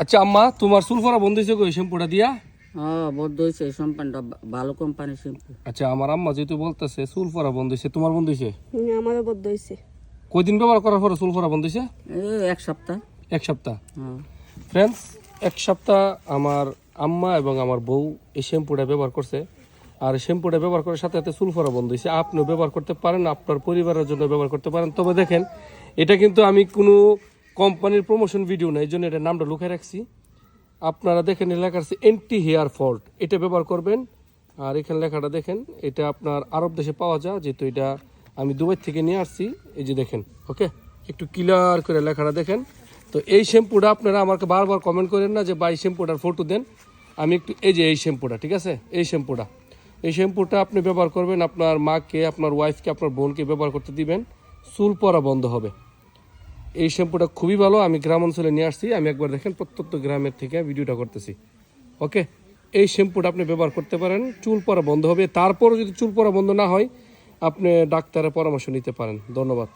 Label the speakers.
Speaker 1: আচ্ছা আম্মা তোমার চুল বন্ধ হয়েছে ওই শ্যাম্পুটা দিয়া?
Speaker 2: হ্যাঁ বদ্ধ হয়েছে এই শ্যাম্পুটা ভালো কোম্পানির শ্যাম্পু
Speaker 1: আচ্ছা আমার আম্মা যেহেতু বলতেছে চুল পরা বন্ধ হয়েছে তোমার বন্ধ হয়েছে?
Speaker 3: আমারও বদ্ধ হয়েছে।
Speaker 1: কয়দিন ব্যবহার করার পরে চুল পরা বন্ধ হয়েছে?
Speaker 2: এক সপ্তাহ।
Speaker 1: এক সপ্তাহ?
Speaker 2: হ্যাঁ।
Speaker 1: ফ্রেন্ডস এক সপ্তাহ আমার আম্মা এবং আমার বউ এই শ্যাম্পুটা ব্যবহার করছে। আর শ্যাম্পুটা ব্যবহার করার সাথে সাথে চুল ফোরা বন্ধ হয়েছে। আপনিও ব্যবহার করতে পারেন আপনার পরিবারের জন্য ব্যবহার করতে পারেন। তবে দেখেন এটা কিন্তু আমি কোনো কোম্পানির প্রমোশন ভিডিও না, এই জন্য এটা নামটা লুকিয়ে রাখছি। আপনারা দেখেন লেখা আছে এন্টি হেয়ার ফল্ট এটা ব্যবহার করবেন। আর এখানে লেখাটা দেখেন, এটা আপনার আরব দেশে পাওয়া যায়, যেহেতু এটা আমি দুবাই থেকে নিয়ে আসছি। এই যে দেখেন, ওকে? একটু ক্লিয়ার করে লেখাটা দেখেন। তো এই শ্যাম্পুটা আপনারা আমাকে বারবার কমেন্ট করেন না যে বা এই শ্যাম্পুটার ফটো দেন। আমি একটু, এই যে এই শ্যাম্পুটা, ঠিক আছে? এই শ্যাম্পুটা। এই শ্যাম্পুটা আপনি ব্যবহার করবেন, আপনার মাকে, আপনার ওয়াইফকে আপনার বোনকে ব্যবহার করতে দিবেন। চুল পরা বন্ধ হবে। এই শ্যাম্পুটা খুবই ভালো, আমি গ্রাম অঞ্চলে নিয়ে আসছি, আমি একবার দেখেন প্রত্যন্ত গ্রামের থেকে ভিডিওটা করতেছি। ওকে? এই শ্যাম্পুটা আপনি ব্যবহার করতে পারেন, চুল পরা বন্ধ হবে, তারপরও যদি চুল পরা বন্ধ না হয়, আপনি ডাক্তারের পরামর্শ নিতে পারেন। ধন্যবাদ।